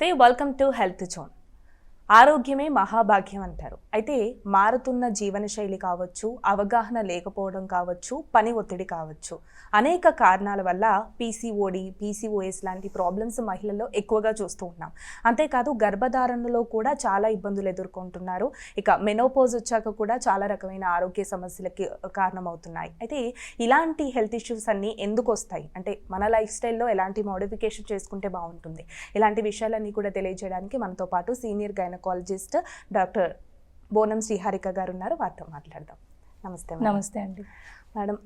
నమస్తే welcome to health zone ఆరోగ్యమే మహాభాగ్యం అంటారు. అయితే మారుతున్న జీవనశైలి కావచ్చు అవగాహన లేకపోవడం కావచ్చు పని ఒత్తిడి కావచ్చు. అనేక కారణాల వల్ల పీసీఓడి పీసీఓఎస్ లాంటి ప్రాబ్లమ్స్ మహిళల్లో ఎక్కువగా చూస్తూ ఉన్నాం. అంతేకాదు గర్భధారణలో కూడా చాలా ఇబ్బందులు ఎదుర్కొంటున్నారు. ఇక మెనోపోజ్ వచ్చాక కూడా చాలా రకమైన ఆరోగ్య సమస్యలకి కారణమవుతున్నాయి. అయితే ఇలాంటి హెల్త్ ఇష్యూస్ అన్నీ ఎందుకు వస్తాయి? అంటే మన లైఫ్ స్టైల్లో ఎలాంటి మోడిఫికేషన్ చేసుకుంటే బాగుంటుంది? ఇలాంటి విషయాలన్నీ కూడా తెలియజేయడానికి మనతో పాటు senior gynae gynaecologist doctor Bonam Sriharika garu ఉన్నారు. వారితో మాట్లాడదాం. నమస్తే నమస్తే అండి. మేడం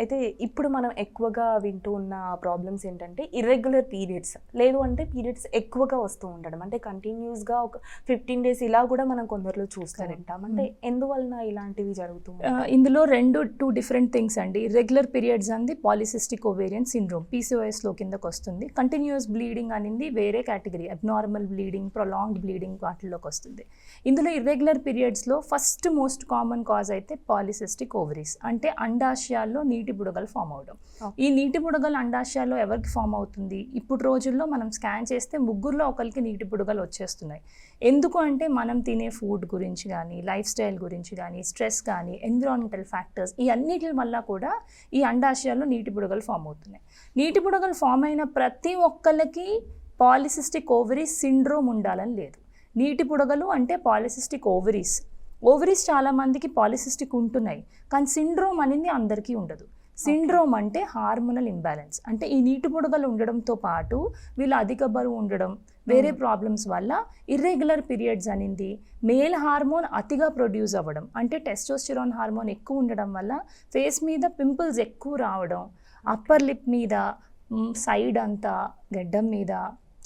అయితే ఇప్పుడు మనం ఎక్కువగా వింటూ ఉన్న ప్రాబ్లమ్స్ ఏంటంటే ఇర్రెగ్యులర్ పీరియడ్స్. లేదు అంటే పీరియడ్స్ ఎక్కువగా వస్తూ ఉండడం. అంటే కంటిన్యూస్గా ఒక ఫిఫ్టీన్ డేస్ ఇలా కూడా మనం కొందరిలో చూస్తూ. ఉంటాం అంటే ఎందువలన ఇలాంటివి జరుగుతూ? ఇందులో రెండు టూ డిఫరెంట్ థింగ్స్ అండి. రెగ్యులర్ పీరియడ్స్ అంది పాలిసిస్టిక్ ఓవేరియన్ సిండ్రోమ్ పీసీఓఎస్లో కిందకు వస్తుంది కంటిన్యూస్ బ్లీడింగ్ అనేది వేరే category abnormal bleeding prolonged bleeding వాటిల్లోకి వస్తుంది. ఇందులో ఇర్రెగ్యులర్ పీరియడ్స్లో ఫస్ట్ మోస్ట్ కామన్ కాజ్ అయితే పాలిసిస్టిక్ ఓవరీస్. అంటే అండాశయాల్లో నీటి బుడగలు ఫామ్ అవడం. ఈ నీటి బుడగలు అండాశయాల్లో ఎవరికి ఫామ్ అవుతుంది? ఇప్పుడు రోజుల్లో మనం స్కాన్ చేస్తే ముగ్గురులో ఒకరికి నీటి బుడగలు వచ్చేస్తున్నాయి. ఎందుకు అంటే మనం తినే ఫుడ్ గురించి కానీ లైఫ్ స్టైల్ గురించి కానీ స్ట్రెస్ కానీ ఎన్విరాన్మెంటల్ ఫ్యాక్టర్స్ ఈ అన్నిటి వల్ల కూడా ఈ అండాశయాల్లో నీటి బుడగలు ఫామ్ అవుతున్నాయి. నీటి బుడగలు ఫామ్ అయిన ప్రతి ఒక్కరికి పాలిసిస్టిక్ ఓవరీస్ సిండ్రోమ్ ఉండాలని లేదు. నీటి బుడగలు అంటే పాలిసిస్టిక్ ఓవరీస్. ఓవరీస్ చాలా మందికి పాలిసిస్టిక్ ఉంటున్నాయి కానీ సిండ్రోమ్ అనేది అందరికీ ఉండదు. సిండ్రోమ్ అంటే హార్మోనల్ ఇంబ్యాలెన్స్ అంటే ఈ నీటి బుడగలు ఉండడంతో పాటు వీళ్ళు అధిక బరువు ఉండడం వేరే ప్రాబ్లమ్స్ వల్ల ఇర్రెగ్యులర్ పీరియడ్స్ అనింది మేల్ హార్మోన్ అతిగా ప్రొడ్యూస్ అవ్వడం. అంటే టెస్టోస్టిరాన్ హార్మోన్ ఎక్కువ ఉండడం వల్ల ఫేస్ మీద పింపుల్స్ ఎక్కువ రావడం అప్పర్ లిప్ మీద సైడ్ అంతా గడ్డం మీద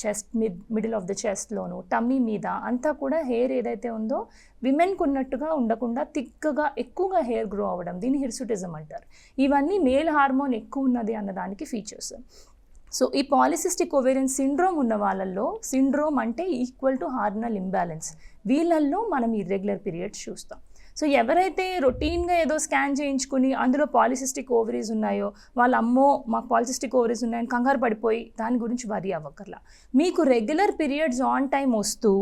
chest mid middle of the చెస్ట్లోను tummy మీద అంతా కూడా హెయిర్ ఏదైతే ఉందో విమెన్కి ఉన్నట్టుగా ఉండకుండా థిక్గా ఎక్కువగా హెయిర్ గ్రో అవ్వడం. దీన్ని హిర్సుటిజం అంటారు. ఇవన్నీ మేల్ హార్మోన్ ఎక్కువ ఉన్నది అన్నదానికి ఫీచర్స్ సో ఈ పాలిసిస్టిక్ ఓవేరియన్ సిండ్రోమ్ ఉన్న వాళ్ళల్లో సిండ్రోమ్ అంటే ఈక్వల్ టు హార్మనల్ ఇంబ్యాలెన్స్ వీళ్ళల్లో మనం ఇర్రెగ్యులర్ పీరియడ్స్ చూస్తాం. సో ఎవరైతే రొటీన్గా ఏదో స్కాన్ చేయించుకుని అందులో పాలిసిస్టిక్ ఓవరీస్ ఉన్నాయో వాళ్ళ అమ్మో మాకు పాలిసిస్టిక్ ఓవరీస్ ఉన్నాయని కంగారు పడిపోయి దాని గురించి వరి అవ్వకర్లా మీకు రెగ్యులర్ పీరియడ్స్ ఆన్ టైం వస్తూ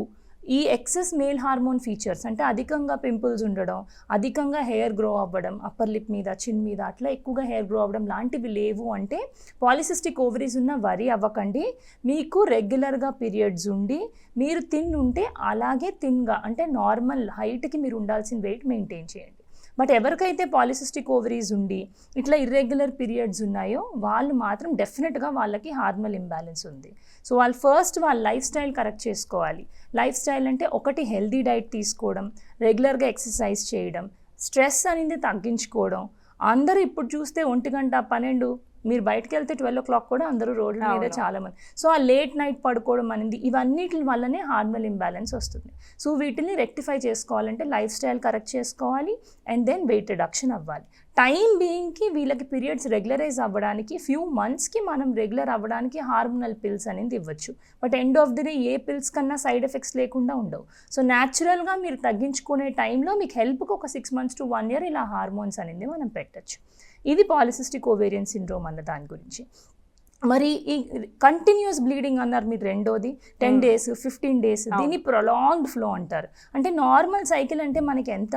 ఈ ఎక్సెస్ మేల్ హార్మోన్ ఫీచర్స్ అంటే అధికంగా పింపుల్స్ ఉండడం అధికంగా హెయిర్ గ్రో అవ్వడం అప్పర్ లిప్ మీద చిన్ మీద అట్లా ఎక్కువగా హెయిర్ గ్రో అవ్వడం లాంటివి లేవు అంటే పాలిసిస్టిక్ ఓవరీస్ ఉన్న వరి అవ్వకండి. మీకు రెగ్యులర్గా పీరియడ్స్ ఉండి మీరు తిన్ ఉంటే అలాగే తిన్గా అంటే నార్మల్ హైట్కి మీరు ఉండాల్సిన వెయిట్ మెయింటైన్ చేయండి. బట్ ఎవరికైతే పాలిసిస్టిక్ ఓవరీస్ ఉండి ఇట్లా ఇర్రెగ్యులర్ పీరియడ్స్ ఉన్నాయో వాళ్ళు మాత్రం డెఫినెట్గా వాళ్ళకి హార్మల్ ఇంబ్యాలెన్స్ ఉంది. సో వాళ్ళు ఫస్ట్ వాళ్ళ లైఫ్ స్టైల్ కరెక్ట్ చేసుకోవాలి. లైఫ్ స్టైల్ అంటే ఒకటి హెల్దీ డైట్ తీసుకోవడం రెగ్యులర్గా ఎక్సర్సైజ్ చేయడం స్ట్రెస్ అనేది తగ్గించుకోవడం. అందరూ ఇప్పుడు చూస్తే ఒంటి గంట పన్నెండు మీరు బయటకు వెళ్తే ట్వెల్వ్ ఓ క్లాక్ కూడా అందరూ రోడ్ల మీద. చాలా మంది సో ఆ లేట్ నైట్ పడుకోవడం అనేది ఇవన్నిటి వల్లనే హార్మోనల్ ఇంబ్యాలెన్స్ వస్తుంది. సో వీటిని రెక్టిఫై చేసుకోవాలంటే లైఫ్ స్టైల్ కరెక్ట్ చేసుకోవాలి అండ్ దెన్ వెయిట్ రిడక్షన్ అవ్వాలి. టైం బీయింగ్కి వీళ్ళకి పీరియడ్స్ రెగ్యులరైజ్ అవ్వడానికి ఫ్యూ మంత్స్కి మనం రెగ్యులర్ అవ్వడానికి హార్మోనల్ పిల్స్ అనేది ఇవ్వచ్చు. But end of the day a pills కన్నా సైడ్ ఎఫెక్ట్స్ లేకుండా ఉండవు. సో న్యాచురల్గా మీరు తగ్గించుకునే టైంలో మీకు హెల్ప్కి ఒక six months to one year ఇలా హార్మోన్స్ అనేది మనం పెట్టచ్చు. ఇది పాలిసిస్టిక్ ఓవేరియన్ సిండ్రోమ్ అన్న దాని గురించి. మరి ఈ కంటిన్యూస్ బ్లీడింగ్ అన్నారు మీరు రెండోది టెన్. Days fifteen days. దీన్ని ప్రొలాంగ్డ్ ఫ్లో అంటారు అంటే నార్మల్ సైకిల్ అంటే మనకి ఎంత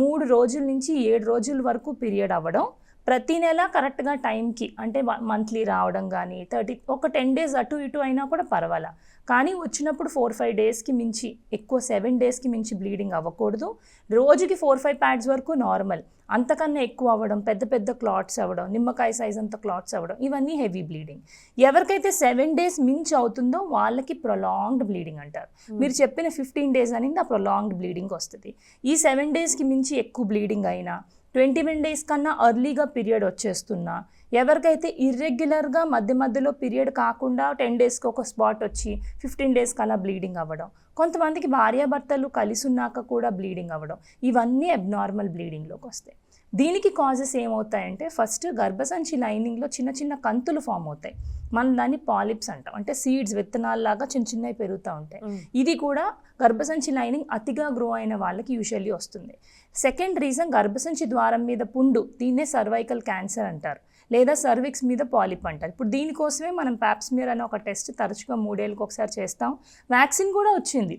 మూడు రోజుల నుంచి ఏడు రోజుల వరకు పీరియడ్ అవ్వడం ప్రతి నెల కరెక్ట్గా టైంకి అంటే మంత్లీ రావడం కానీ థర్టీ ఒక టెన్ డేస్ అటు ఇటు అయినా కూడా పర్వాలా కానీ వచ్చినప్పుడు ఫోర్ ఫైవ్ డేస్కి మించి ఎక్కువ సెవెన్ డేస్కి మించి బ్లీడింగ్ అవ్వకూడదు. రోజుకి ఫోర్ ఫైవ్ ప్యాడ్స్ వరకు నార్మల్. అంతకన్నా ఎక్కువ అవ్వడం పెద్ద పెద్ద క్లాట్స్ అవ్వడం నిమ్మకాయ సైజ్ అంత క్లాట్స్ అవ్వడం ఇవన్నీ హెవీ బ్లీడింగ్. ఎవరికైతే సెవెన్ డేస్ మించి అవుతుందో వాళ్ళకి ప్రొలాంగ్డ్ బ్లీడింగ్ అంటారు. మీరు చెప్పిన ఫిఫ్టీన్ డేస్ అనేది ఆ ప్రొలాంగ్డ్ బ్లీడింగ్ వస్తుంది. ఈ సెవెన్ డేస్కి మించి ఎక్కువ బ్లీడింగ్ అయినా ట్వంటీ వన్ డేస్ కన్నా అర్లీగా పీరియడ్ వచ్చేస్తున్నా ఎవరికైతే ఇర్రెగ్యులర్గా మధ్య మధ్యలో పీరియడ్ కాకుండా టెన్ డేస్కి ఒక స్పాట్ వచ్చి ఫిఫ్టీన్ డేస్కి అలా బ్లీడింగ్ అవ్వడం. కొంతమందికి భార్యాభర్తలు కలిసి ఉన్నాక కూడా బ్లీడింగ్ అవ్వడం. ఇవన్నీ అబ్నార్మల్ బ్లీడింగ్లోకి వస్తాయి. దీనికి కాజెస్ ఏమవుతాయంటే ఫస్ట్ గర్భసంచి లైనింగ్లో చిన్న చిన్న కంతులు ఫామ్ అవుతాయి. మనం దాన్ని పాలిప్స్ అంటాం. అంటే సీడ్స్ విత్తనాల్లాగా చిన్న చిన్నవి పెరుగుతూ ఉంటాయి. ఇది కూడా గర్భసంచి లైనింగ్ అతిగా గ్రో అయిన వాళ్ళకి యూజువల్లీ వస్తుంది. సెకండ్ రీజన్ గర్భసంచి ద్వారం మీద పుండు దీన్నే సర్వైకల్ క్యాన్సర్ అంటారు. లేదా సర్విక్స్ మీద పాలిప్ అంటారు. ఇప్పుడు దీనికోసమే మనం ప్యాప్స్మియర్ అనే ఒక టెస్ట్ తరచుగా మూడేళ్ళకి ఒకసారి చేస్తాం. వ్యాక్సిన్ కూడా వచ్చింది.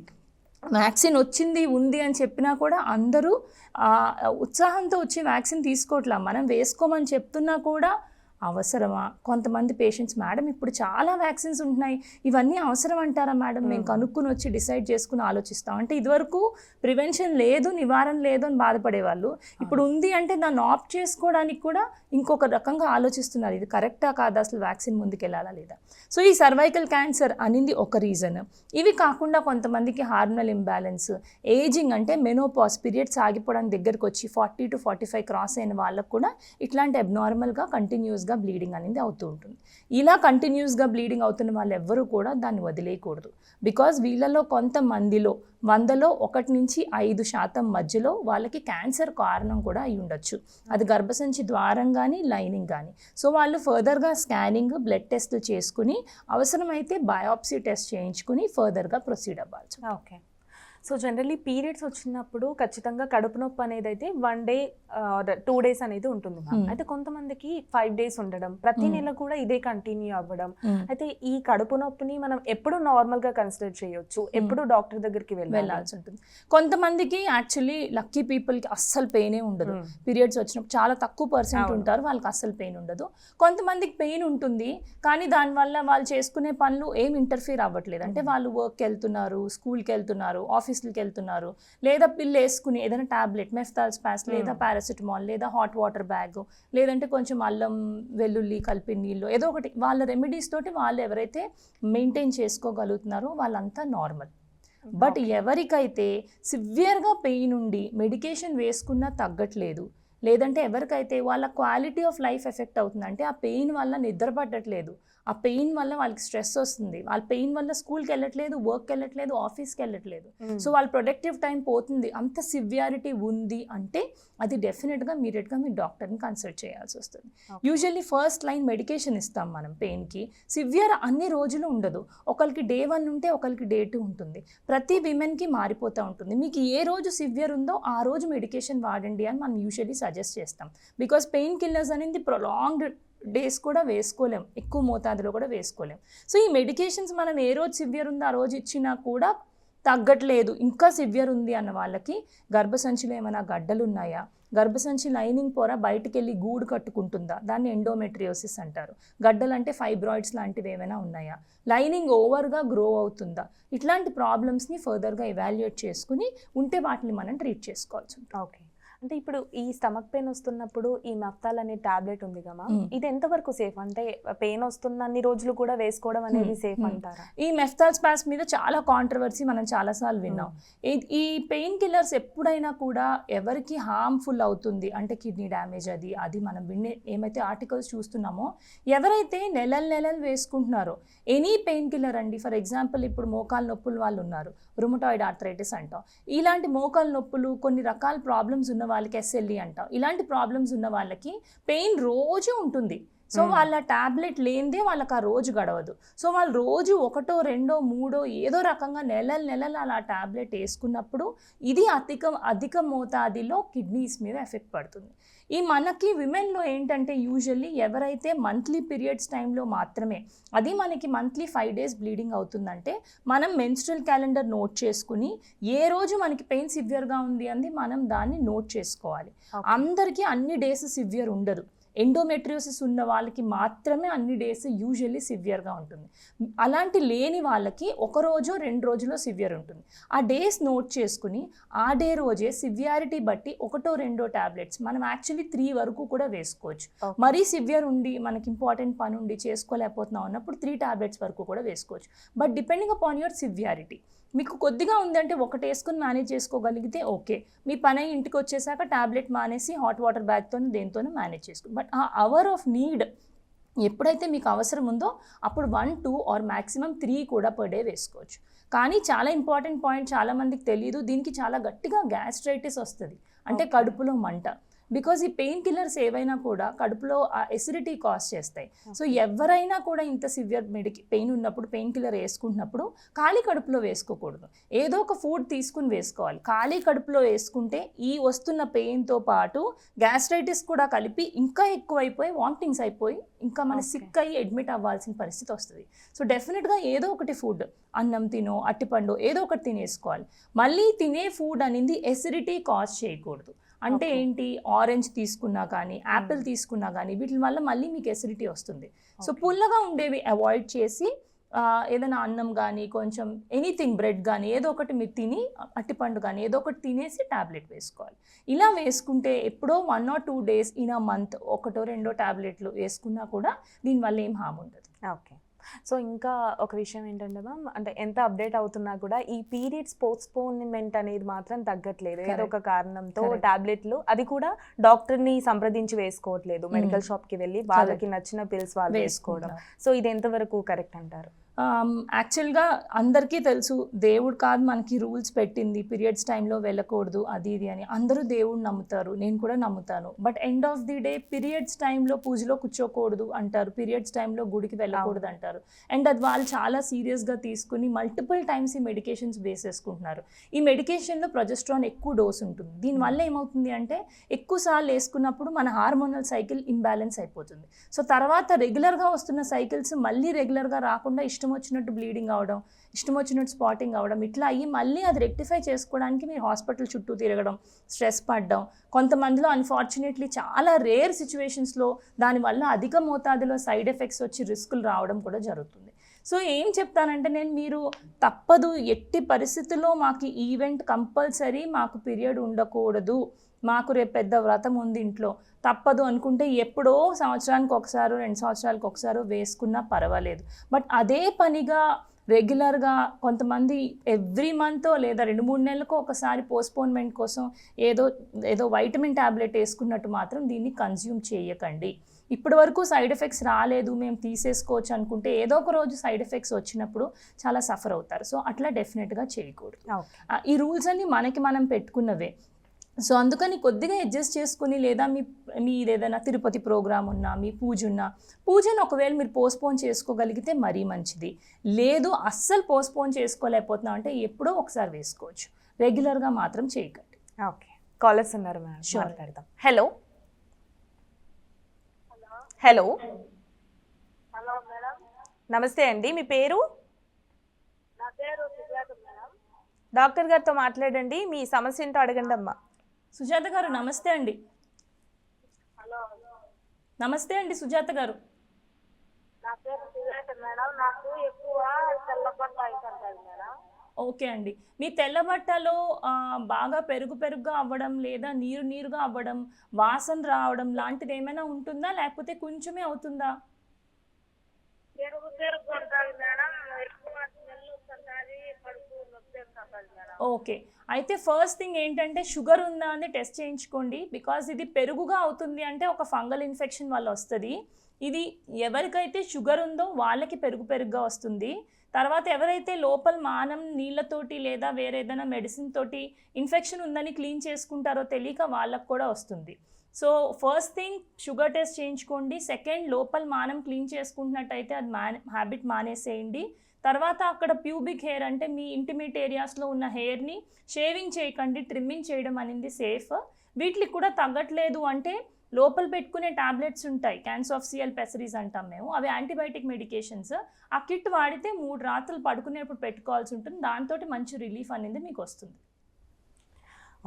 వ్యాక్సిన్ వచ్చింది ఉంది అని చెప్పినా కూడా అందరూ ఉత్సాహంతో వచ్చి వ్యాక్సిన్ తీసుకోవట్లా? మనం వేసుకోమని చెప్తున్నా కూడా అవసరమా? కొంతమంది పేషెంట్స్ మేడం ఇప్పుడు చాలా వ్యాక్సిన్స్ ఉంటున్నాయి. ఇవన్నీ అవసరం అంటారా మేడం? మేము కనుక్కుని వచ్చి డిసైడ్ చేసుకుని ఆలోచిస్తాం. అంటే ఇదివరకు ప్రివెన్షన్ లేదు నివారణ లేదు అని బాధపడేవాళ్ళు. ఇప్పుడు ఉంది అంటే దాన్ని ఆప్ట్ చేసుకోవడానికి కూడా ఇంకొక రకంగా ఆలోచిస్తున్నారు. ఇది కరెక్టా కాదా? అసలు వ్యాక్సిన్ ముందుకెళ్ళాలా లేదా? సో ఈ సర్వైకల్ క్యాన్సర్ అనింది ఒక రీజన్ ఇవి కాకుండా కొంతమందికి హార్మోనల్ ఇంబ్యాలెన్స్ ఏజింగ్ అంటే మెనోపాస్ పీరియడ్స్ ఆగిపోవడానికి దగ్గరకు వచ్చి forty two forty five cross అయిన వాళ్ళకు కూడా ఇట్లాంటి అబ్నార్మల్గా కంటిన్యూస్గా బ్లీడింగ్ అనేది అవుతూ ఉంటుంది. ఇలా కంటిన్యూస్గా బ్లీడింగ్ అవుతున్న వాళ్ళు ఎవ్వరూ కూడా దాన్ని వదిలేయకూడదు. బికాజ్ వీళ్ళలో కొంతమందిలో వందలో ఒకటి నుంచి ఐదు శాతం మధ్యలో వాళ్ళకి క్యాన్సర్ కారణం కూడా అయి ఉండొచ్చు. అది గర్భసంచి ద్వారం కానీ లైనింగ్ కానీ సో వాళ్ళు ఫర్దర్గా స్కానింగ్ బ్లడ్ టెస్ట్ చేసుకుని అవసరమైతే బయాప్సీ టెస్ట్ చేయించుకుని ఫర్దర్గా ప్రొసీడ్ అవ్వాలి ఓకే. సో జనరల్లీ పీరియడ్స్ వచ్చినప్పుడు ఖచ్చితంగా కడుపు నొప్పి అనేది అయితే వన్ డే టూ డేస్ అనేది ఉంటుంది Hmm. అయితే కొంతమందికి ఫైవ్ డేస్ ఉండడం ప్రతి Hmm. నెల కూడా ఇదే కంటిన్యూ అవ్వడం అయితే ఈ కడుపు నొప్పిని మనం ఎప్పుడు నార్మల్గా కన్సిడర్ చేయొచ్చు ఎప్పుడు డాక్టర్ దగ్గరికి వెళ్ళాలి వెళ్ళాల్సి ఉంటుంది కొంతమందికి యాక్చువల్లీ లక్కీ పీపుల్కి అస్సలు పెయినే ఉండదు Hmm. పీరియడ్స్ వచ్చినప్పుడు చాలా తక్కువ పర్సెంట్. ఉంటారు వాళ్ళకి అస్సలు పెయిన్ ఉండదు కొంతమందికి పెయిన్ ఉంటుంది కానీ దానివల్ల వాళ్ళు చేసుకునే పనులు ఏం ఇంటర్ఫియర్ అవ్వట్లేదు అంటే. వాళ్ళు వర్క్కి వెళ్తున్నారు స్కూల్కి వెళ్తున్నారు ఆఫీస్కి వెళ్తున్నారు లేదా పిల్లు వేసుకుని ఏదైనా టాబ్లెట్ మెఫ్తాల్ స్పాస్ లేదా. పారాసిటమాల్ లేదా హాట్ వాటర్ బ్యాగ్ లేదంటే కొంచెం అల్లం వెల్లుల్లి కలిపి నీళ్ళు ఏదో ఒకటి వాళ్ళ రెమెడీస్ తోటి వాళ్ళు ఎవరైతే మెయింటైన్ చేసుకోగలుగుతున్నారో వాళ్ళంతా నార్మల్. బట్ ఎవరికైతే సివియర్గా పెయిన్ ఉండి మెడికేషన్ వేసుకున్నా తగ్గట్లేదు లేదంటే ఎవరికైతే వాళ్ళ క్వాలిటీ ఆఫ్ లైఫ్ ఎఫెక్ట్ అవుతుంది అంటే ఆ పెయిన్ వల్ల నిద్ర పట్టట్లేదు ఆ పెయిన్ వల్ల వాళ్ళకి స్ట్రెస్ వస్తుంది. వాళ్ళ పెయిన్ వల్ల స్కూల్కి వెళ్ళట్లేదు వర్క్కి వెళ్ళట్లేదు ఆఫీస్కి వెళ్ళట్లేదు. సో వాళ్ళ ప్రొడక్టివ్ టైం పోతుంది. అంత సివియారిటీ ఉంది అంటే అది డెఫినెట్గా మీడియట్గా మీ డాక్టర్ని కన్సల్ట్ చేయాల్సి వస్తుంది. యూజువల్లీ ఫస్ట్ లైన్ మెడికేషన్ ఇస్తాం మనం పెయిన్కి. సివియర్ అన్ని రోజులు ఉండదు. ఒకరికి డే వన్ ఉంటే ఒకరికి డే టూ ఉంటుంది. ప్రతి విమెన్కి మారిపోతూ ఉంటుంది. మీకు ఏ రోజు సివియర్ ఉందో ఆ రోజు మెడికేషన్ వాడండి అని మనం యూజువల్లీ సజెస్ట్ చేస్తాం. బికాస్ పెయిన్ కిల్లర్స్ అనేది ప్రొలాంగ్డ్ డేస్ కూడా వేసుకోలేం. ఎక్కువ మోతాదులో కూడా వేసుకోలేం. సో ఈ మెడికేషన్స్ మనం ఏ రోజు సివియర్ ఉందో ఆ రోజు ఇచ్చినా కూడా తగ్గట్లేదు. ఇంకా సివియర్ ఉంది అన్న వాళ్ళకి గర్భసంచిలో ఏమైనా గడ్డలు ఉన్నాయా గర్భసంచి లైనింగ్ పొర బయటికి వెళ్ళి గూడు కట్టుకుంటుందా? దాన్ని ఎండోమెట్రియోసిస్ అంటారు. గడ్డలు అంటే ఫైబ్రాయిడ్స్ లాంటివి ఏమైనా ఉన్నాయా? లైనింగ్ ఓవర్గా గ్రో అవుతుందా? ఇట్లాంటి ప్రాబ్లమ్స్ని ఫర్దర్గా ఎవాల్యుయేట్ చేసుకుని ఉంటే వాటిని మనం ట్రీట్ చేసుకోవాల్సి ఉంటుంది. ఓకే. అంటే ఇప్పుడు ఈ స్టమక్ పెయిన్ వస్తున్నప్పుడు ఈ మఫ్తాల్ అనే టాబ్లెట్ ఉంది కదా. ఇది ఎంతవరకు సేఫ్ అంటే పెయిన్ వస్తున్న అన్ని రోజులు కూడా వేసుకోవడం అనేది. సేఫ్. అంటారా ఈ మెఫ్తాల్ స్పాస్ మీద చాలా కాంట్రవర్సీ మనం చాలాసార్లు విన్నాం ఈ- పెయిన్ కిల్లర్స్ ఎప్పుడైనా కూడా ఎవరికి హార్మ్ఫుల్ అవుతుంది అంటే కిడ్నీ డ్యామేజ్ అది అది మనం వినే ఏమైతే ఆర్టికల్స్ చూస్తున్నామో ఎవరైతే నెలలు నెలలు వేసుకుంటున్నారో ఎనీ పెయిన్ కిల్లర్ అండి ఫర్ ఎగ్జాంపుల్ ఇప్పుడు మోకాలు నొప్పులు వాళ్ళు ఉన్నారు రుమటాయిడ్ ఆర్థరైటిస్ అంటాం ఇలాంటి మోకాలు నొప్పులు కొన్ని రకాల ప్రాబ్లమ్స్ ఉన్న వాళ్ళకి ఎస్ఎల్ఈ అంటాం. ఇలాంటి ప్రాబ్లమ్స్ ఉన్న వాళ్ళకి పెయిన్ రోజు ఉంటుంది. సో. వాళ్ళ టాబ్లెట్ లేనిదే వాళ్ళకి ఆ రోజు గడవదు సో వాళ్ళు రోజు ఒకటో రెండో మూడో ఏదో రకంగా నెలలు నెలలు అలా టాబ్లెట్ వేసుకున్నప్పుడు ఇది అధిక అధిక మోతాదిలో కిడ్నీస్ మీద ఎఫెక్ట్ పడుతుంది ఈ మనకి విమెన్లో ఏంటంటే యూజువల్లీ ఎవరైతే మంత్లీ పీరియడ్స్ టైంలో మాత్రమే అది మనకి మంత్లీ ఫైవ్ డేస్ బ్లీడింగ్ అవుతుందంటే మనం మెన్స్ట్రల్ క్యాలెండర్ నోట్ చేసుకుని ఏ రోజు మనకి పెయిన్ సివియర్గా ఉంది అంది మనం దాన్ని నోట్ చేసుకోవాలి. అందరికీ అన్ని డేస్ సివియర్ ఉండదు ఎండోమెట్రియోసిస్ ఉన్న వాళ్ళకి మాత్రమే అన్ని డేస్ యూజువల్లీ సివియర్గా ఉంటుంది. అలాంటి లేని వాళ్ళకి ఒక రోజు రెండు రోజులో సివియర్ ఉంటుంది. ఆ డేస్ నోట్ చేసుకుని ఆ డే రోజే సివియారిటీ బట్టి ఒకటో రెండో టాబ్లెట్స్ మనం యాక్చువల్లీ త్రీ వరకు కూడా వేసుకోవచ్చు. మరీ సివియర్ ఉండి మనకి ఇంపార్టెంట్ పని ఉండి చేసుకోలేకపోతున్నాం అన్నప్పుడు త్రీ టాబ్లెట్స్ వరకు కూడా వేసుకోవచ్చు. But depending upon your severity మీకు కొద్దిగా ఉందంటే ఒకటి వేసుకుని మేనేజ్ చేసుకోగలిగితే ఓకే మీ పని ఇంటికి వచ్చేసాక టాబ్లెట్ మానేసి హాట్ వాటర్ బ్యాగ్తో దేంతోనూ మేనేజ్ చేసుకో. బట్ ఆ అవర్ ఆఫ్ నీడ్ ఎప్పుడైతే మీకు అవసరం ఉందో అప్పుడు one two or maximum three కూడా పర్ డే వేసుకోవచ్చు. కానీ చాలా ఇంపార్టెంట్ పాయింట్ చాలా మందికి తెలియదు దీనికి చాలా గట్టిగా గ్యాస్ట్రైటిస్ వస్తుంది. అంటే. కడుపులో మంట. బికాజ్ ఈ పెయిన్ కిల్లర్స్ ఏవైనా కూడా కడుపులో ఆ ఎసిడిటీ కాజ్ చేస్తాయి. సో ఎవరైనా కూడా ఇంత సివియర్ మెడికి పెయిన్ ఉన్నప్పుడు పెయిన్ కిల్లర్ వేసుకుంటున్నప్పుడు ఖాళీ కడుపులో వేసుకోకూడదు. ఏదో ఒక ఫుడ్ తీసుకుని వేసుకోవాలి. ఖాళీ కడుపులో వేసుకుంటే ఈ వస్తున్న పెయిన్తో పాటు గ్యాస్ట్రైటిస్ కూడా కలిపి ఇంకా ఎక్కువైపోయి వామిటింగ్స్ అయిపోయి ఇంకా మన. సిక్ అయ్యి అడ్మిట్ అవ్వాల్సిన పరిస్థితి వస్తుంది. సో డెఫినెట్గా ఏదో ఒకటి ఫుడ్ అన్నం తినో అట్టిపండు ఏదో ఒకటి తినేసుకోవాలి. మళ్ళీ తినే ఫుడ్ అనేది ఎసిడిటీ కాజ్ చేయకూడదు. అంటే. ఏంటి? ఆరెంజ్ తీసుకున్నా కానీ యాపిల్ తీసుకున్నా కానీ వీటి వల్ల మళ్ళీ మీకు ఎసిడిటీ వస్తుంది. సో. పుల్లగా ఉండేవి అవాయిడ్ చేసి ఏదైనా అన్నం కానీ కొంచెం ఎనీథింగ్ బ్రెడ్ కానీ ఏదో ఒకటి మీరు తిని అట్టిపండు కానీ ఏదో ఒకటి తినేసి టాబ్లెట్ వేసుకోవాలి. ఇలా వేసుకుంటే ఎప్పుడో one or two days in a month ఒకటో రెండో టాబ్లెట్లు వేసుకున్నా కూడా దీనివల్ల ఏం హామ్ ఉండదు. ఓకే. సో ఇంకా ఒక విషయం ఏంటంటే మ్యామ్ అంటే ఎంత అప్డేట్ అవుతున్నా కూడా ఈ పీరియడ్స్ పోస్ట్పోన్మెంట్ అనేది మాత్రం తగ్గట్లేదు. ఏదో ఒక కారణంతో. టాబ్లెట్లు అది కూడా డాక్టర్ని సంప్రదించి వేసుకోవట్లేదు. మెడికల్ షాప్కి వెళ్ళి వాళ్ళకి నచ్చిన పిల్స్ వాళ్ళు వేసుకోవడం. సో ఇది ఎంతవరకు కరెక్ట్ అంటారు? యాక్చువల్గా అందరికీ తెలుసు దేవుడు కాదు మనకి రూల్స్ పెట్టింది పీరియడ్స్ టైంలో వెళ్ళకూడదు అది ఇది అని. అందరూ దేవుడు నమ్ముతారు నేను కూడా నమ్ముతాను. But end of the day periods టైంలో పూజలో కూర్చోకూడదు అంటారు పీరియడ్స్ టైంలో గుడికి వెళ్ళకూడదు అంటారు. అండ్ అది వాళ్ళు చాలా సీరియస్గా తీసుకుని మల్టిపుల్ టైమ్స్ ఈ మెడికేషన్స్ వేసేసుకుంటున్నారు ఈ మెడికేషన్లో ప్రొజెస్ట్రాన్ ఎక్కువ డోస్ ఉంటుంది. దీనివల్ల ఏమవుతుంది అంటే ఎక్కువ సార్లు వేసుకున్నప్పుడు మన హార్మోనల్ సైకిల్ ఇంబ్యాలెన్స్ అయిపోతుంది. సో తర్వాత రెగ్యులర్గా వస్తున్న సైకిల్స్ మళ్ళీ రెగ్యులర్గా రాకుండా ఇష్టం ఇష్టం వచ్చినట్టు బ్లీడింగ్ అవడం ఇష్టం వచ్చినట్టు స్పాటింగ్ అవడం ఇట్లా అయ్యి మళ్ళీ అది రెక్టిఫై చేసుకోవడానికి మీరు హాస్పిటల్ చుట్టూ తిరగడం స్ట్రెస్ పడడం. కొంతమందిలో అన్ఫార్చునేట్లీ చాలా రేర్ సిచ్యువేషన్స్లో దానివల్ల అధిక మోతాదులో సైడ్ ఎఫెక్ట్స్ వచ్చి రిస్కులు రావడం కూడా జరుగుతుంది. సో ఏం చెప్తానంటే నేను మీరు తప్పదు ఎట్టి పరిస్థితుల్లో మాకు ఈవెంట్ కంపల్సరీ మాకు పీరియడ్ ఉండకూడదు. మాకు రేపు పెద్ద వ్రతం ఉంది ఇంట్లో. తప్పదు అనుకుంటే ఎప్పుడో సంవత్సరానికి ఒకసారి రెండు సంవత్సరాలకు ఒకసారి వేసుకున్నా పర్వాలేదు. బట్ అదే పనిగా రెగ్యులర్గా కొంతమంది ఎవ్రీ మంత్ లేదా రెండు మూడు నెలలకు ఒకసారి పోస్ట్పోన్మెంట్ కోసం ఏదో ఏదో వైటమిన్ ట్యాబ్లెట్ వేసుకున్నట్టు మాత్రం దీన్ని కన్జ్యూమ్ చేయకండి. ఇప్పటి వరకు సైడ్ ఎఫెక్ట్స్ రాలేదు మేము తీసేసుకోవచ్చు అనుకుంటే ఏదో ఒక రోజు సైడ్ ఎఫెక్ట్స్ వచ్చినప్పుడు చాలా సఫర్ అవుతారు. సో అట్లా డెఫినెట్గా చేయకూడదు. ఈ రూల్స్ అన్ని మనకి మనం పెట్టుకున్నవే. సో అందుకని కొద్దిగా అడ్జస్ట్ చేసుకుని లేదా మీ మీ ఏదైనా తిరుపతి ప్రోగ్రామ్ ఉన్నా మీ పూజ ఉన్నా పూజను ఒకవేళ మీరు పోస్ట్పోన్ చేసుకోగలిగితే మరీ మంచిది. లేదు అస్సలు పోస్ట్పోన్ చేసుకోలేకపోతున్నాం అంటే ఎప్పుడో ఒకసారి వేసుకోవచ్చు. రెగ్యులర్గా మాత్రం చేయకండి. ఓకే. కాలర్స్ ఉన్నారు మేడం. మాట్లాడదాం. హలో. హలో. Hello madam. నమస్తే అండి. మీ పేరు? నా పేరు సుజాత మేడం. డాక్టర్ గారితో మాట్లాడండి. మీ సమస్య ఏంటో అడగండి అమ్మా సుజాత గారు నమస్తే అండి. హలో. నమస్తే అండి సుజాత గారు. నా పేరు సుజాత మేడం. నాకు ఎక్కువ తెల్లపట్ల అవుతుంటుంది మేడం. ఓకే అండి. మీ తెల్ల బట్టలో బాగా పెరుగు పెరుగుగా అవ్వడం లేదా నీరు నీరుగా అవ్వడం వాసన రావడం లాంటిది ఏమైనా ఉంటుందా? లేకపోతే కొంచెమే అవుతుందా? పెరుగు పెరుగు ఉంటుంది మేడం ఎక్కువ స్మెల్ వస్తుంటుంది కడుపు నొప్పి వస్తుంటుంది మేడం ఓకే. అయితే ఫస్ట్ థింగ్ ఏంటంటే షుగర్ ఉందా అని టెస్ట్ చేయించుకోండి. బికాజ్ ఇది పెరుగుగా అవుతుంది అంటే ఒక ఫంగల్ ఇన్ఫెక్షన్ వల్ల వస్తుంది. ఇది ఎవరికైతే షుగర్ ఉందో వాళ్ళకి పెరుగు పెరుగుగా వస్తుంది. తర్వాత ఎవరైతే లోపల మానం నీళ్ళతోటి లేదా వేరే ఏదైనా మెడిసిన్ తోటి ఇన్ఫెక్షన్ ఉందని క్లీన్ చేసుకుంటారో తెలియక వాళ్ళకు కూడా వస్తుంది. So first thing sugar test చేయించుకోండి. సెకండ్ లోపల మానం క్లీన్ చేసుకుంటున్నట్టయితే అది మానే హ్యాబిట్ మానేసేయండి. తర్వాత అక్కడ ప్యూబిక్ హెయిర్ అంటే మీ ఇంటిమేట్ ఏరియాస్లో ఉన్న హెయిర్ని షేవింగ్ చేయకండి ట్రిమ్మింగ్ చేయడం అనేది సేఫ్. వీటికి కూడా తగ్గట్లేదు అంటే లోపల పెట్టుకునే టాబ్లెట్స్ ఉంటాయి క్యాన్సాఫ్సియల్ పెసరీస్ అంటాం మేము. అవి యాంటీబయాటిక్ మెడికేషన్స్. ఆ కిట్ వాడితే మూడు రాత్రులు పడుకునేప్పుడు పెట్టుకోవాల్సి ఉంటుంది. దాంతో మంచి రిలీఫ్ అనేది మీకు వస్తుంది.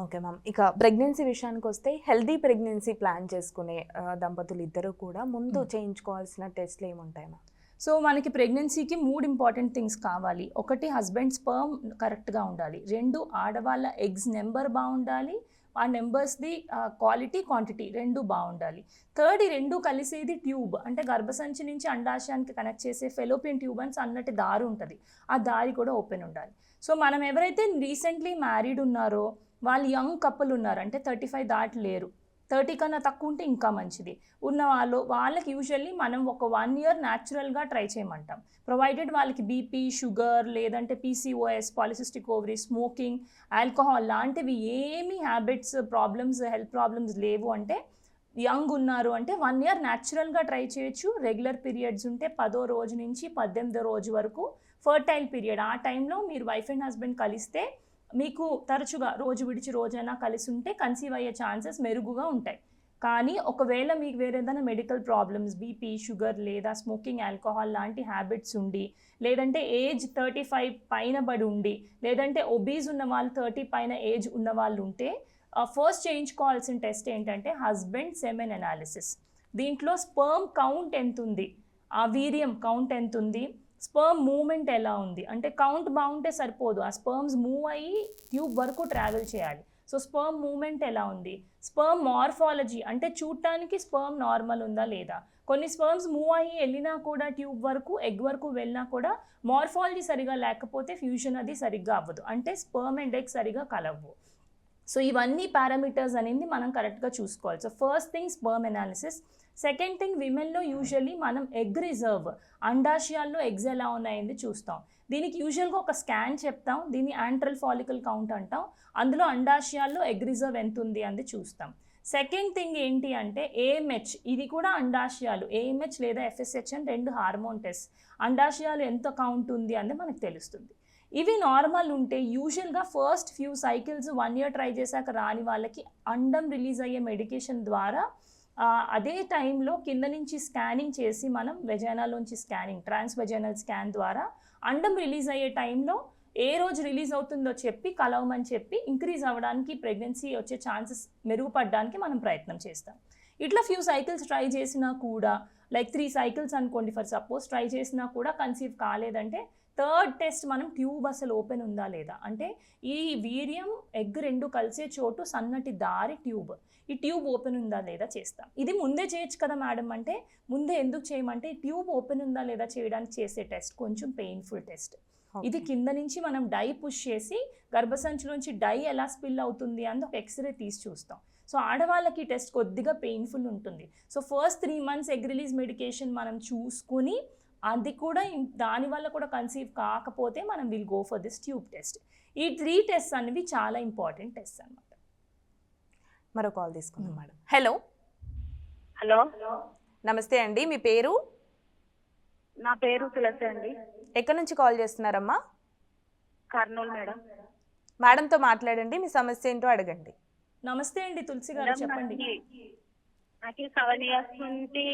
Okay ma'am. ఇక ప్రెగ్నెన్సీ విషయానికి వస్తే హెల్దీ ప్రెగ్నెన్సీ ప్లాన్ చేసుకునే దంపతులు ఇద్దరు కూడా ముందు చేయించుకోవాల్సిన టెస్ట్లు ఏముంటాయి మ్యామ్? సో మనకి ప్రెగ్నెన్సీకి మూడు ఇంపార్టెంట్ థింగ్స్ కావాలి. ఒకటి హస్బెండ్ స్పర్మ్ కరెక్ట్గా ఉండాలి. రెండు ఆడవాళ్ళ ఎగ్స్ నెంబర్ బాగుండాలి. ఆ నెంబర్స్ది క్వాలిటీ క్వాంటిటీ రెండు బాగుండాలి. థర్డ్ ఈ రెండు కలిసేది ట్యూబ్. అంటే గర్భసంచి నుంచి అండాశయానికి కనెక్ట్ చేసే ఫెలోపియన్ ట్యూబ్ అని అన్నట్టు దారి ఉంటుంది. ఆ దారి కూడా ఓపెన్ ఉండాలి. సో మనం ఎవరైతే రీసెంట్లీ మ్యారీడ్ ఉన్నారో వాళ్ళు యంగ్ కపుల్ ఉన్నారు. అంటే థర్టీ ఫైవ్ దాటి లేరు. థర్టీ కన్నా తక్కువ ఉంటే ఇంకా మంచిది. ఉన్న వాళ్ళు వాళ్ళకి యూజువల్లీ మనం ఒక వన్ ఇయర్ న్యాచురల్గా ట్రై చేయమంటాం. ప్రొవైడెడ్ వాళ్ళకి బీపీ షుగర్ లేదంటే PCOS polycystic ovary smoking alcohol లాంటివి ఏమి హ్యాబిట్స్ ప్రాబ్లమ్స్ హెల్త్ ప్రాబ్లమ్స్ లేవు అంటే యంగ్ ఉన్నారు అంటే వన్ ఇయర్ న్యాచురల్గా ట్రై చేయొచ్చు. రెగ్యులర్ పీరియడ్స్ ఉంటే పదో రోజు నుంచి పద్దెనిమిదో రోజు వరకు ఫర్టైల్ పీరియడ్ ఆ టైంలో మీరు వైఫ్ అండ్ హస్బెండ్ కలిస్తే మీకు తరచుగా రోజు విడిచి రోజైనా కలిసి ఉంటే కన్సీవ్ అయ్యే ఛాన్సెస్ మెరుగుగా ఉంటాయి. కానీ ఒకవేళ మీకు వేరేదైనా మెడికల్ ప్రాబ్లమ్స్ బీపీ షుగర్ లేదా స్మోకింగ్ ఆల్కహాల్ లాంటి హ్యాబిట్స్ ఉండి లేదంటే ఏజ్ థర్టీ ఫైవ్ పైన పడి ఉండి లేదంటే ఒబీజ్ ఉన్న వాళ్ళు థర్టీ పైన ఏజ్ ఉన్న వాళ్ళు ఉంటే ఫస్ట్ చేయించుకోవాల్సిన టెస్ట్ ఏంటంటే హస్బెండ్ సెమెన్ అనాలిసిస్ దీంట్లో స్పర్మ్ కౌంట్ ఎంత ఉంది ఆ వీర్యం కౌంట్ ఎంత ఉంది స్పర్మ్ మూమెంట్ ఎలా ఉంది? అంటే కౌంట్ బాగుంటే సరిపోదు. ఆ స్పర్మ్స్ మూవ్ అయ్యి ట్యూబ్ వరకు ట్రావెల్ చేయాలి. సో స్పర్మ్ మూమెంట్ ఎలా ఉంది? స్పర్మ్ మార్ఫాలజీ అంటే చూడటానికి స్పర్మ్ నార్మల్ ఉందా లేదా? కొన్ని స్పర్మ్స్ మూవ్ అయ్యి వెళ్ళినా కూడా ట్యూబ్ వరకు ఎగ్ వరకు వెళ్ళినా కూడా మార్ఫాలజీ సరిగా లేకపోతే ఫ్యూజన్ అది సరిగ్గా అవ్వదు. అంటే స్పర్మ్ అండ్ ఎగ్ సరిగా కలవ్వు సో ఇవన్నీ పారామీటర్స్ అనేది మనం కరెక్ట్గా చూసుకోవాలి. So first thing sperm analysis second thing విమెన్లో usually మనం ఎగ్ రిజర్వ్ అండాశయాల్లో ఎగ్స్ ఎలా ఉన్నాయని చూస్తాం. దీనికి యూజువల్గా ఒక స్కాన్ చెప్తాం దీన్ని యాంట్రల్ ఫాలికల్ కౌంట్ అంటాం అందులో అండాశయాల్లో ఎగ్ రిజర్వ్ ఎంత ఉంది అని చూస్తాం. సెకండ్ థింగ్ ఏంటి అంటే ఏఎంహెచ్ ఇది కూడా అండాశయాలు ఏఎంహెచ్ లేదా ఎఫ్ఎస్హెచ్ అని రెండు హార్మోన్ టెస్ట్ అండాశయాలు ఎంత కౌంట్ ఉంది అనేది మనకు తెలుస్తుంది. ఇవి నార్మల్ ఉంటే యూజువల్గా first few cycles one year try చేశాక రాని వాళ్ళకి అండం రిలీజ్ అయ్యే మెడికేషన్ ద్వారా అదే టైంలో కింద నుంచి స్కానింగ్ చేసి మనం వెజైనాలోంచి స్కానింగ్ ట్రాన్స్ వెజైనల్ స్కాన్ ద్వారా అండం రిలీజ్ అయ్యే టైంలో ఏ రోజు రిలీజ్ అవుతుందో చెప్పి కలవమని చెప్పి ఇంక్రీజ్ అవ్వడానికి ప్రెగ్నెన్సీ వచ్చే ఛాన్సెస్ మెరుగుపడడానికి మనం ప్రయత్నం చేస్తాం. ఇట్లా ఫ్యూ సైకిల్స్ ట్రై చేసినా కూడా లైక్ త్రీ సైకిల్స్ అనుకోండి ఫర్ సపోజ్ ట్రై చేసినా కూడా కన్సీవ్ కాలేదంటే థర్డ్ టెస్ట్ మనం ట్యూబ్ అసలు ఓపెన్ ఉందా లేదా? అంటే ఈ వీర్యం ఎగ్ రెండు కలిసే చోటు సన్నటి దారి ట్యూబ్. ఈ ట్యూబ్ ఓపెన్ ఉందా లేదా చేస్తాం. ఇది ముందే చేయొచ్చు కదా మేడం అంటే ముందే ఎందుకు చేయమంటే ట్యూబ్ ఓపెన్ ఉందా లేదా చేయడానికి చేసే టెస్ట్ కొంచెం పెయిన్ఫుల్ టెస్ట్. ఇది కింద నుంచి మనం డై పుష్ చేసి గర్భసంచిలోంచి డై ఎలా స్పిల్ అవుతుంది అని ఒక ఎక్స్రే తీసి చూస్తాం. సో ఆడవాళ్ళకి టెస్ట్ కొద్దిగా పెయిన్ఫుల్ ఉంటుంది. So first three months egg release medication మనం చూసుకుని అది కూడా దానివల్ల కూడా కన్సీవ్ కాకపోతే మనం will go for this tube test ఈ త్రీ టెస్ట్ అనేవి చాలా ఇంపార్టెంట్ టెస్ట్ అనమాట మరో కాల్ తీసుకుందాం మేడం. హలో హలో నమస్తే అండి మీ పేరు? నా పేరు తులసి అండి. ఎక్కడి నుంచి కాల్ చేస్తున్నారమ్మా? కర్నూలు మేడం. మేడంతో మాట్లాడండి మీ సమస్య ఏంటో అడగండి. నమస్తే అండి తులసి గారు చెప్పండి. నాకు- సెవెన్ ఇయర్స్ నుండి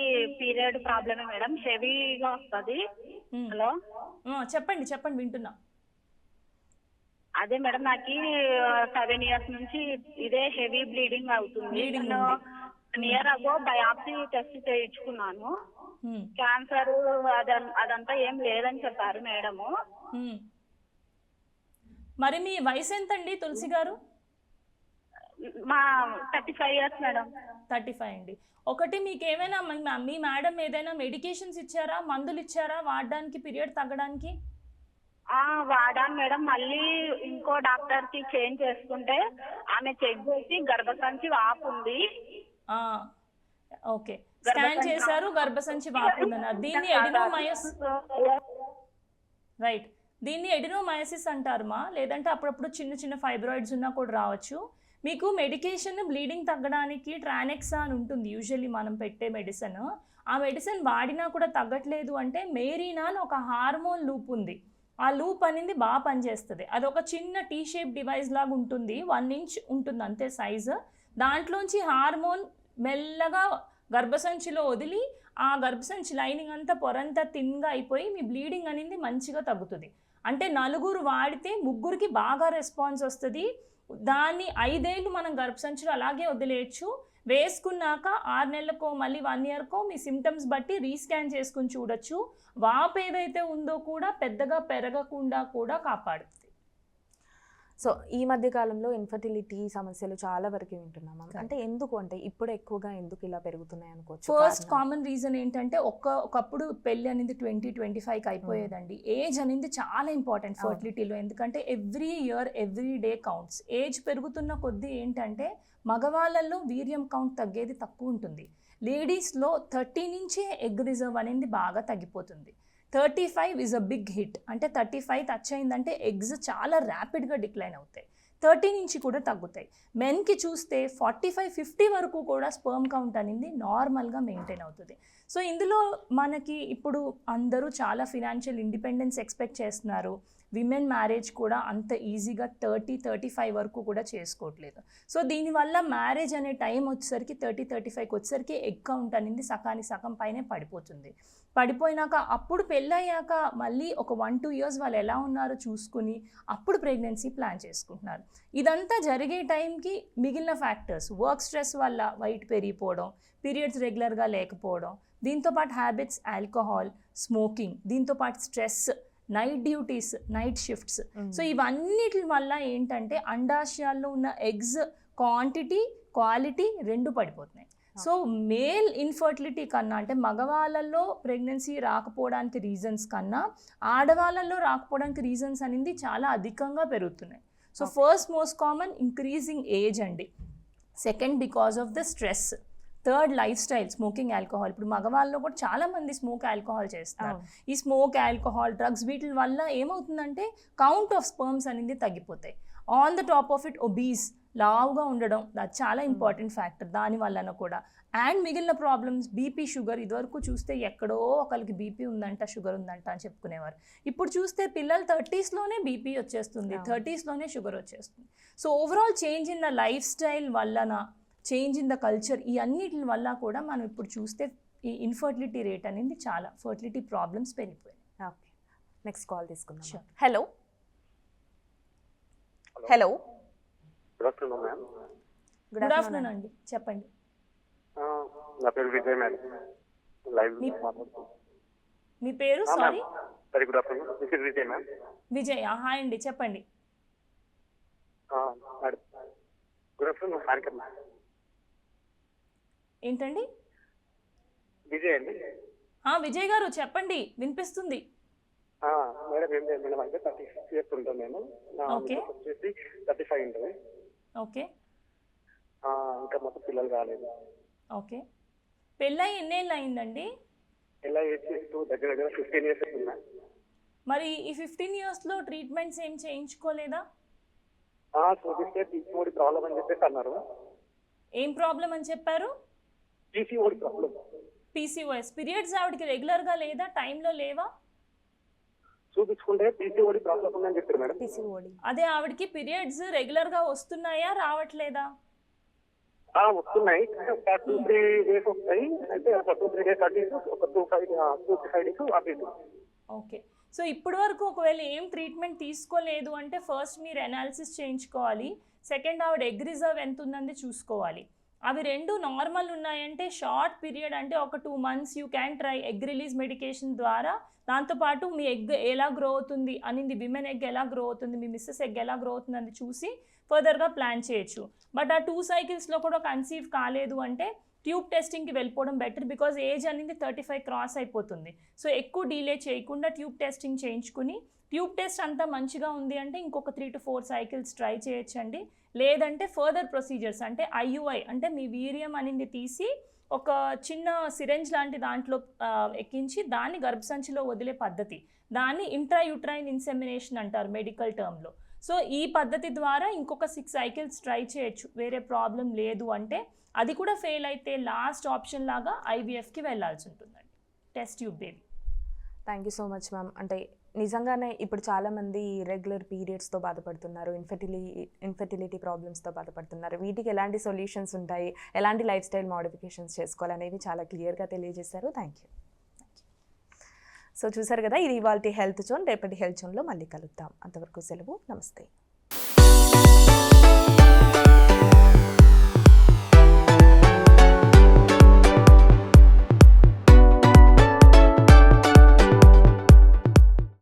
పీరియడ్ ప్రాబ్లమే మేడం హెవీగా వస్తుంది. హలో చెప్పండి చెప్పండి వింటున్నా. అదే మేడం నాకు సెవెన్ ఇయర్స్ నుంచి ఇదే హెవీ బ్లీడింగ్ అవుతుంది. నేను. నియర్ అగో బయాప్సీ టెస్ట్ చేయించుకున్నాను. క్యాన్సర్ అదం- అదంతా ఏం లేదని చెప్పారు మేడము మ్. మరి మీ వయసు ఎంతండి తులసి గారు? మా thirty five years madam thirty five అండి. ఒకటి మీకు ఏమైనా మీ మీ మేడం ఏదైనా మెడికేషన్స్ ఇచ్చారా? మందులు ఇచ్చారా? వాడడానికి పీరియడ్ తగ్గడానికి? వాడాను మేడం మళ్ళీ ఇంకో డాక్టర్కి చేంజ్ చేసుకుంటే ఆమె చెక్ చేసి గర్భసంచి వాపు ఉంది. ఆ, ఓకే. స్కాన్ చేశారు గర్భసంచి వాపు ఉందన్నారు. దీన్ని ఎడినోమయస్ రైట్. దీన్ని ఎడినోమయసిస్ అంటారమా లేదంటే అప్పుడప్పుడు చిన్న చిన్న ఫైబ్రాయిడ్స్ ఉన్నా కూడా రావచ్చు. మీకు మెడికేషన్ బ్లీడింగ్ తగ్గడానికి ట్రానెక్సా అని ఉంటుంది. యూజువల్లీ మనం పెట్టే మెడిసిన్ ఆ మెడిసిన్ వాడినా కూడా తగ్గట్లేదు అంటే మేరీనా అని ఒక హార్మోన్ లూప్ ఉంది. ఆ లూప్ అనేది బాగా పనిచేస్తుంది. అది ఒక చిన్న టీ షేప్ డివైస్ లాగా ఉంటుంది. వన్ ఇంచ్ ఉంటుంది అంతే సైజు దాంట్లోంచి హార్మోన్ మెల్లగా గర్భసంచిలో వదిలి ఆ గర్భసంచి లైనింగ్ అంతా పొరంతా థిన్గా అయిపోయి మీ బ్లీడింగ్ అనేది మంచిగా తగ్గుతుంది. అంటే నలుగురు వాడితే ముగ్గురికి బాగా రెస్పాన్స్ వస్తుంది. దాన్ని ఐదేళ్ళు మనం గర్భసంచులు అలాగే వదిలేయచ్చు. వేసుకున్నాక ఆరు నెలలకో మళ్ళీ వన్ ఇయర్కో మీ సిమ్టమ్స్ బట్టి రీస్కాన్ చేసుకుని చూడొచ్చు. వాపు ఏదైతే ఉందో కూడా పెద్దగా పెరగకుండా కూడా కాపాడుతుంది. సో ఈ మధ్య కాలంలో ఇన్ఫర్టిలిటీ సమస్యలు చాలా వరకు వింటున్నాం. అంటే ఎందుకు? అంటే ఇప్పుడు ఎక్కువగా ఎందుకు ఇలా పెరుగుతున్నాయి అనుకోవచ్చు? ఫస్ట్? కామన్ రీజన్ ఏంటంటే ఒక్క ఒకప్పుడు పెళ్ళి అనేది ట్వంటీ ట్వంటీ ఫైవ్కి అయిపోయేదండి. ఏజ్ అనేది చాలా ఇంపార్టెంట్. ఫర్టిలిటీలో ఎందుకంటే every year every day counts age పెరుగుతున్న కొద్దీ ఏంటంటే మగవాళ్ళల్లో వీర్యం కౌంట్ తగ్గేది తక్కువ ఉంటుంది. లేడీస్లో థర్టీ నుంచే ఎగ్ రిజర్వ్ అనేది బాగా తగ్గిపోతుంది. Thirty five is a big hit అంటే థర్టీ ఫైవ్ టచ్ అయిందంటే ఎగ్స్ చాలా ర్యాపిడ్గా డిక్లైన్ అవుతాయి. థర్టీ నుంచి కూడా తగ్గుతాయి. మెన్కి చూస్తే ఫార్టీ ఫైవ్ ఫిఫ్టీ వరకు కూడా స్పర్మ్ కౌంట్ అనేది నార్మల్గా మెయింటైన్ అవుతుంది. సో ఇందులో మనకి ఇప్పుడు అందరూ చాలా ఫినాన్షియల్ ఇండిపెండెన్స్ ఎక్స్పెక్ట్ చేస్తున్నారు. విమెన్ మ్యారేజ్ కూడా అంత ఈజీగా థర్టీ థర్టీ ఫైవ్ వరకు కూడా చేసుకోవట్లేదు. సో దీనివల్ల మ్యారేజ్ అనే టైం వచ్చేసరికి థర్టీ థర్టీ ఫైవ్కి వచ్చేసరికి ఎగ్ కౌంట్ అనేది సకాని సగం పైనే పడిపోతుంది. పడిపోయినాక అప్పుడు పెళ్ళయ్యాక మళ్ళీ ఒక వన్ టూ ఇయర్స్ వాళ్ళు ఎలా ఉన్నారో చూసుకుని అప్పుడు ప్రెగ్నెన్సీ ప్లాన్ చేసుకుంటున్నారు. ఇదంతా జరిగే టైంకి మిగిలిన ఫ్యాక్టర్స్ వర్క్ స్ట్రెస్ వల్ల వైట్ పెరిగిపోవడం పీరియడ్స్ రెగ్యులర్గా లేకపోవడం దీంతోపాటు హ్యాబిట్స్ ఆల్కహాల్ స్మోకింగ్ దీంతోపాటు stress night duties night shifts. So ఇవన్నిటి వల్ల ఏంటంటే అండాశయాల్లో ఉన్న ఎగ్స్ క్వాంటిటీ క్వాలిటీ రెండు పడిపోతున్నాయి. సో మేల్ ఇన్ఫర్టిలిటీ కన్నా అంటే మగవాళ్ళల్లో ప్రెగ్నెన్సీ రాకపోవడానికి రీజన్స్ కన్నా ఆడవాళ్ళల్లో రాకపోవడానికి రీజన్స్ అనేది చాలా అధికంగా పెరుగుతున్నాయి. So. First most common increasing age అండి. Second because of the stress. Third lifestyle smoking alcohol. ఇప్పుడు మగవాళ్ళలో కూడా చాలా మంది స్మోక్ ఆల్కహాల్ అవును. ఈ స్మోక్ ఆల్కహాల్ డ్రగ్స్ వీటి వల్ల ఏమవుతుందంటే కౌంట్ ఆఫ్ స్పర్మ్స్ అనేది తగ్గిపోతాయి. On the top of it obese. లావుగా ఉండడం అది చాలా ఇంపార్టెంట్ ఫ్యాక్టర్ దాని వలన కూడా. అండ్ మిగిలిన ప్రాబ్లమ్స్ బీపీ షుగర్ ఇదివరకు చూస్తే ఎక్కడో ఒకరికి బీపీ ఉందంట షుగర్ ఉందంట అని చెప్పుకునేవారు. ఇప్పుడు చూస్తే పిల్లలు థర్టీస్లోనే బీపీ వచ్చేస్తుంది. థర్టీస్లోనే షుగర్ వచ్చేస్తుంది. So overall change in the lifestyle వలన చేంజ్ ఇన్ ద కల్చర్ ఈ అన్నిటి వల్ల కూడా మనం ఇప్పుడు చూస్తే ఈ ఇన్ఫర్టిలిటీ రేట్ అనేది చాలా ఫర్టిలిటీ ప్రాబ్లమ్స్ పెరిగిపోయాయి ఓకే నెక్స్ట్ కాల్ తీసుకుందాం. Hello hello good afternoon ma'am good afternoon అండి. చెప్పండి. నా పేరు విజయ్ మేడం లైవ్ మీ- మీ పేరు? Sorry very good afternoon this is Vijay ma'am Vijay. Hi అండి. చెప్పండి. గుడ్ ఆఫ్టర్నూన్ హారికర్ మ్యామ్ ఏంటండి? విజయ్ అండి. ఆ, విజయ్ గారు చెప్పండి. వినిపిస్తుంది. ఆ, మేడం ఏం లేదు. మేడం అంటే థర్టీ సిక్స్ ఇయర్స్ ఉంటాను నేను నా వచ్చేసి థర్టీ ఫైవ్ ఉంటుంది. ఓకే. ఇంకా మొత్తం పిల్లలు కాలేదు. ఓకే. పెళ్ళై ఎన్నేళ్ళు అయిందండి? ఎలా చేస్తూ దగ్గర దగ్గర ఫిఫ్టీన్ ఇయర్స్ అవుతుంది? మరి ఈ ఫిఫ్టీన్ ఇయర్స్లో ట్రీట్మెంట్స్ ఏం చేయించుకోలేదా? చూపిస్తే పీసీఓడి ప్రాబ్లం అని చెప్పేసి అన్నారు. ఏం ప్రాబ్లం అని చెప్పారు? పీసీఓడి ప్రాబ్లం పీసీఓఎస్ పీరియడ్స్ ఆవిడకి రెగ్యులర్గా లేదా? టైంలో లేవా? చూపించుకుంటే పీసీఓడి ఉందని చెప్పారు మేడం. పిసిఓడి అదే ఆవిడకి పీరియడ్స్ రెగ్యులర్గా వస్తున్నాయా రావట్లేదా? ఆ, వస్తున్నాయి. ఒక టూ త్రీ డేస్ వస్తాయి. అయితే ఒక టూ త్రీ డేస్ అటు ఇటు, ఒక two five two five days అటు ఇటు. ఓకే. సో ఇప్పటి వరకు ఒకవేళ ఏం ట్రీట్మెంట్ తీసుకోలేదు అంటే ఫస్ట్ మీరు అనాలిసిస్ చేయించుకోవాలి. సెకండ్ ఆవిడ ఎగ్ రిజర్వ్ ఎంత ఉందని చూసుకోవాలి. అవి రెండు నార్మల్ ఉన్నాయంటే షార్ట్ పీరియడ్ అంటే ఒక two months you can try egg release medication ద్వారా దాంతోపాటు మీ ఎగ్ ఎలా గ్రో అవుతుంది అనింది విమెన్ ఎగ్ ఎలా గ్రో అవుతుంది మీ మిస్సెస్ ఎగ్ ఎలా గ్రో అవుతుంది అని చూసి ఫర్దర్గా ప్లాన్ చేయొచ్చు. బట్ ఆ టూ సైకిల్స్లో కూడా కన్సీవ్ కాలేదు అంటే ట్యూబ్ టెస్టింగ్కి వెళ్ళిపోవడం బెటర్ బికాజ్ ఏజ్ అనేది థర్టీ ఫైవ్ క్రాస్ అయిపోతుంది. సో ఎక్కువ డీలే చేయకుండా ట్యూబ్ టెస్టింగ్ చేయించుకుని ట్యూబ్ టెస్ట్ అంతా మంచిగా ఉంది అంటే ఇంకొక three to four cycles try చేయొచ్చండి. లేదంటే ఫర్దర్ ప్రొసీజర్స్ అంటే ఐయుఐ అంటే మీ వీర్యం అనేది తీసి ఒక చిన్న సిరెంజ్ లాంటి దాంట్లో ఎక్కించి దాన్ని గర్భసంచిలో వదిలే పద్ధతి. దాన్ని ఇంట్రాయూట్రైన్ ఇన్సెమినేషన్ అంటారు మెడికల్ టర్మ్లో సో ఈ పద్ధతి ద్వారా ఇంకొక సిక్స్ సైకిల్స్ ట్రై చేయొచ్చు. వేరే ప్రాబ్లం లేదు అంటే అది కూడా ఫెయిల్ అయితే లాస్ట్ ఆప్షన్ లాగా ఐవీఎఫ్కి వెళ్ళాల్సి ఉంటుందండి. Test tube baby thank you so much ma'am అంటే నిజంగానే ఇప్పుడు చాలామంది రెగ్యులర్ పీరియడ్స్తో బాధపడుతున్నారు. ఇన్ఫెర్టిలి ఇన్ఫెర్టిలిటీ ప్రాబ్లమ్స్తో బాధపడుతున్నారు. వీటికి ఎలాంటి సొల్యూషన్స్ ఉంటాయి? ఎలాంటి లైఫ్ స్టైల్ మోడిఫికేషన్స్ చేసుకోవాలనేవి చాలా క్లియర్గా తెలియజేశారు. థ్యాంక్ యూ సో చూసారు కదా ఇది ఇవాళ హెల్త్ జోన్ రేపటి హెల్త్ జోన్లో మళ్ళీ కలుద్దాం. అంతవరకు సెలవు. నమస్తే.